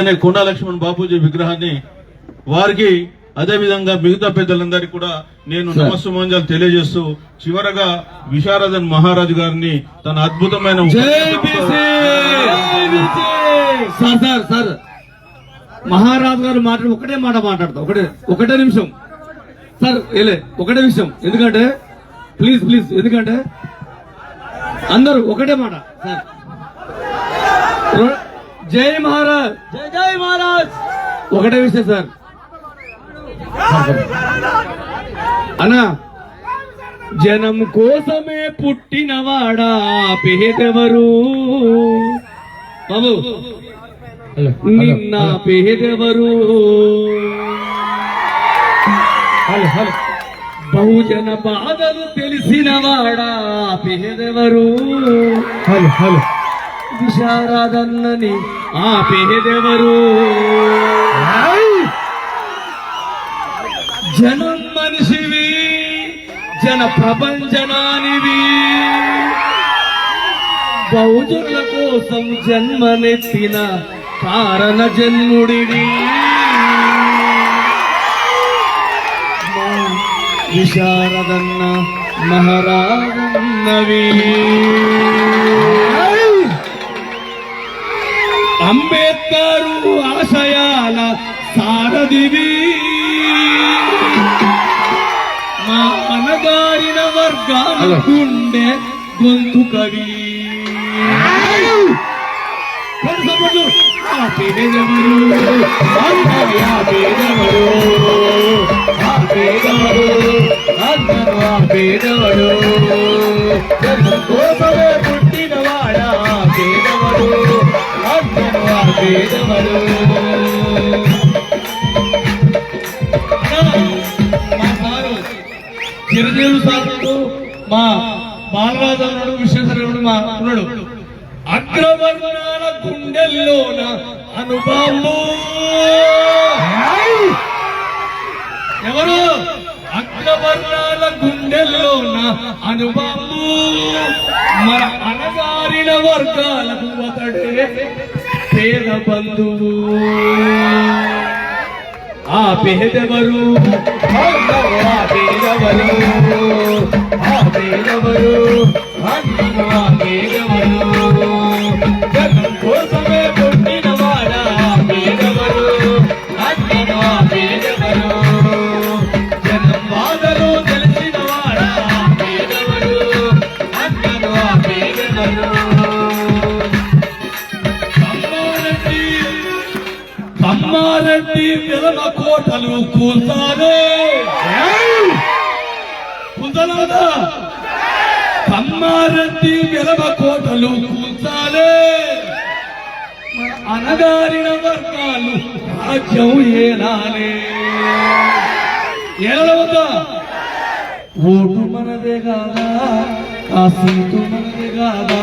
అనే కొండా లక్ష్మణ్ బాపూజీ విగ్రహాన్ని వారికి అదే విధంగా మిగతా పెద్దలందరికీ కూడా నేను నమస్సుమాంజాలు తెలియజేస్తూ చివరగా విశారదన్ మహారాజు గారిని తన అద్భుతమైన సార్ సార్ సార్. మహారాజు గారు మాట్లాడు ఒకటే మాట మాట్లాడతా. ఒకటే ఒకటే నిమిషం. సార్ ఏలే ఒకటే విషయం. ఎందుకంటే ప్లీజ్ ప్లీజ్ ఎందుకంటే అందరూ ఒకటే మాట. సార్. జై మహారాజ్. జై జై మహారాజ్. ఒకటే విషయం సార్. అన్నా జనం కోసమే పుట్టినవాడా పేదెవరు? బాబు నిన్న పేదెవరు? బహుజన బాధలు తెలిసినవాడా పేదెవరు? విశారదన్నని ఆ పేదెవరు జనం మనిషివి జన ప్రపంచనానివి. బహుజనుల కోసం జన్మనెత్తిన కారణ జన్ముడివి. విశారదన్న మహారాజన్నవి. అంబేద్కరు ఆశయాల సారథివి మా అనగారిన వర్గాల గుండె గొంతు కవి పేదెవరు? అందరూ ఆ పేదెవరు? ఆ పేదెవరు? అందరూ ఆ పేదెవరు? జనం చిరంజీవి సారు మా బాలరాజు అన్నాడు విశ్వేశ్వరుడు మా ఉన్నాడు అగ్రవర్ణాల గుండెల్లోన అనుభవము ఎవరు అగ్రవర్ణాల గుండెల్లోన అనుభవము మన అనగారిన వర్గాలకు అతడే. పేద బంధువు ఆ పేదవరు? అందరూ ఆ పేదవరు? ఆ పేదెవరు? ఆ పేదెవరు? అమ్మారెడ్డి విలమ కోటలు కూల్తానే. కుదరదా అమ్మారెడ్డి విలమ కోటలు కూల్చాలే అనగారిన వర్గాలు రాజ్యం ఏలాలే. ఏలవద్దా ఓటు మనదే కాదా? ఆ సీటు మనదే కాదా?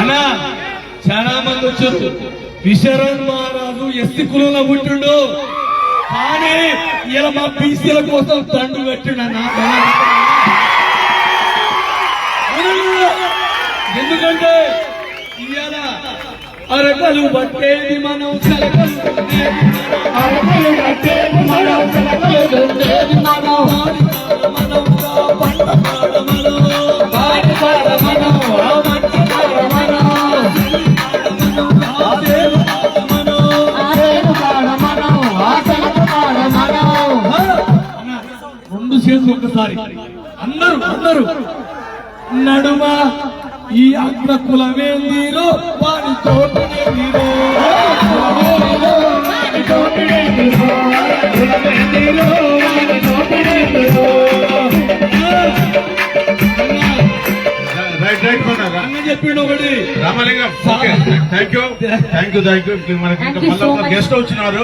అనా చాలా మంది వచ్చారు. విశరణ్ మహారాజు ఎస్సీ కులంలో పుట్టిండు? కానీ ఇలా మా బీసీల కోసం తండ్రి పెట్టిండు ఎందుకంటే ఇవాళ అరకలు పట్టేది మనం చలకలు అరకలు పట్టేది మనం చలకలు ఒకసారి అందరూ అందరూ. నడుమ ఈ అగ్ర కులమేందిరో వారి తోటనే నీరో రైట్ రైట్ కొన్నారా అన్న చెప్పిండు ఒకటి. Ramalingam. Okay. Thank you thank you thank you మనకి. గెస్ట్ వచ్చినారు.